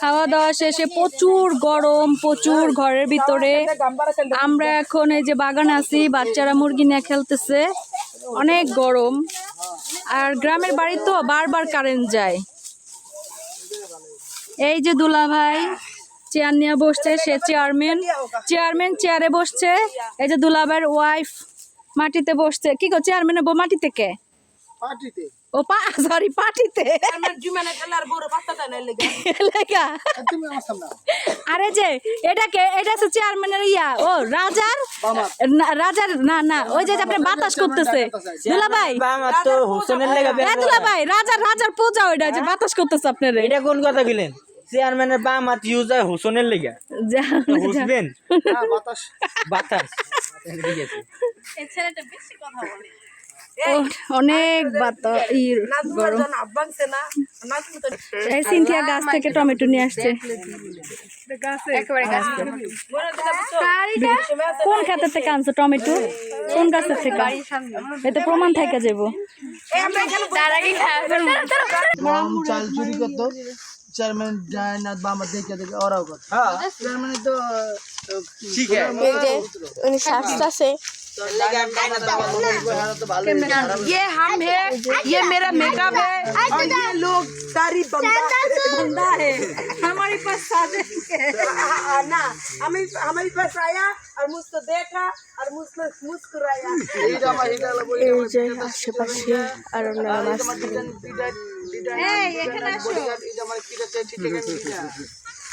খাওয়া দাওয়া শেষে প্রচুর গরম, প্রচুর ঘরের ভিতরে। আমরা এখন এই যে বাগান আছি, বাচ্চারা মুরগি নিয়ে খেলতেছে। অনেক গরম। আর গ্রামের বাড়ি তো বারবার কারেন্ট যায়। এই যে দুলা ভাই, চেয়ার নিয়ে বসছে, সে চেয়ারম্যান। চেয়ারম্যান চেয়ারে বসছে, এই যে দুলাভাইয়ের ওয়াইফ মাটিতে বসছে। কি গো, চেয়ারম্যানের বউ মাটিতে কে পার্টিতে? ও পা সরি সামনে আও। আরে যে এটাকে এটা হচ্ছে চেয়ারম্যানের ইয়া। ও রাজার? না, রাজার না না ওই যে আপনি বাতাস করতেছে। দুলা ভাই। তো হোসেনের লেগে এ দুলা ভাই রাজার রাজার পূজা ওইটা যে বাতাস করতেছে আপনারে। এটা কোন কথা গেলেন চেয়ারম্যানের বাম হাত ইউজ হয় হোসেনের লেগে। যা, যা। বুঝবেন? হ্যাঁ, বাতাস। বাতাস। ঠিক আছে ও, অনেক বাতাস ইর গরম এই সিনথিয়া গাছ থেকে টমেটো নিয়ে আসছে। কোন খাতের থেকে আনছো টমেটো? কোন গাছের থেকে? এটা প্রমাণ থেকে যাব। চাল চুরি করতো। চেয়ারম্যান যায় না বা আমার দেখে দেখে ওরাও করতো। চেয়ারম্যান তো ঠিক শ্বাসটাছে ये हम है ये मेरा मेकअप है और ये लोग सारी बंदा बंदा है हमारे पास सादे ना हमें हमारे पास आया और मुझको देखा और मुझको मुस्कुराया এইটা আমার এটা হলো বলি এই যে আশেপাশে আর ওনারা মাছ এটা আমার কি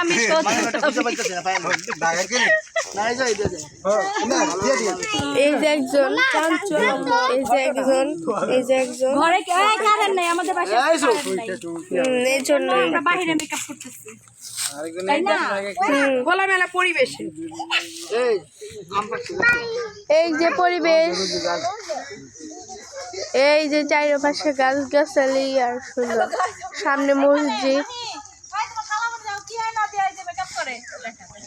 আমি এই যে একজন এই যে একজন এই যে একজন। ঘরে এই কারেন্ট নেই আমাদের বাসায় এই যে হুম, এই জন্য আমরা বাইরে মেকআপ করতেছি। আরেকজন তাই না? খোলামেলা পরিবেশে। এই এই যে পরিবেশ। এই যে চারিপাশে গাছ গাছালি আর সুন্দর। সামনে মসজিদ।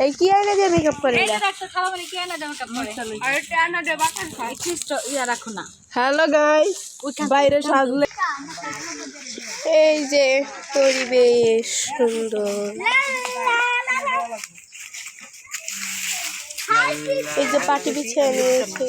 এই কি আইনা দিয়ে মেকআপ করে? হ্যালো গাইস বাইরে সাজলে এই যে পরিবেশ সুন্দর। এই যে পাটি বিছিয়ে নিয়েছে